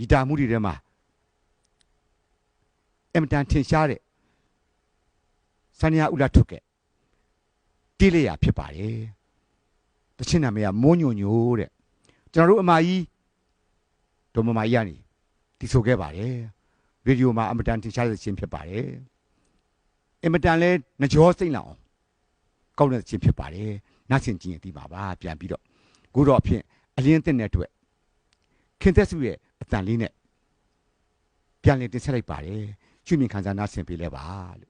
ဂီတာမှုတွေထဲမှာအင်မတန်ထင်ရှားတဲ့ဆန္ဒဥလာထုတ်ခဲ့တီးလေးရဖြစ်ပါတယ်တချင်းနာမည်ကမိုးညိုညိုတဲ့ကျွန်တော်တို့အမကြီးဒေါ်မမကြီးကနေတီးဆိုခဲ့ပါတယ်ရေဒီယိုမှာအင်မတန်ထင်ရှားတဲ့ချင်းဖြစ်ပါတယ်အင်မတန်လဲနှကြောစိတ်လောင်အောင်ကောင်းတဲ့ချင်းဖြစ်ပါတယ်နတ်စင်ကြည့်ရင်ဒီပါပါပြန်ပြီးတော့ကိုတော့အဖြစ်အလင်းတဲ့တဲ့အတွက် ခင်သက်စုရဲ့အတန်လေးနဲ့ပြန်လည်တင်ဆက်လိုက်ပါတယ်ကျွေးမြင်ခံစားနာဆင်ပေးလဲပါလို့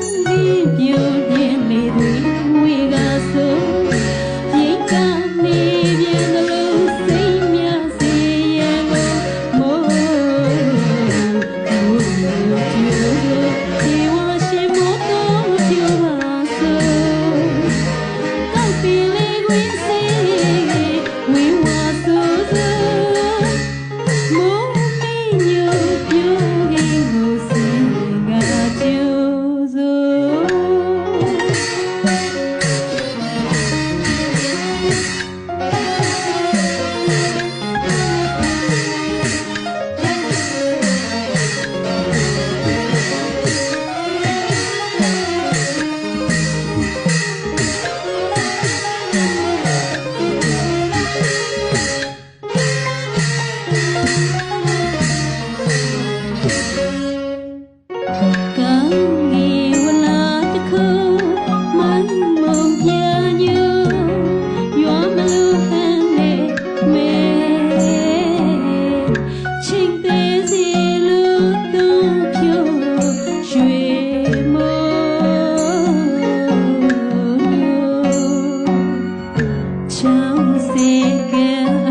sao si kia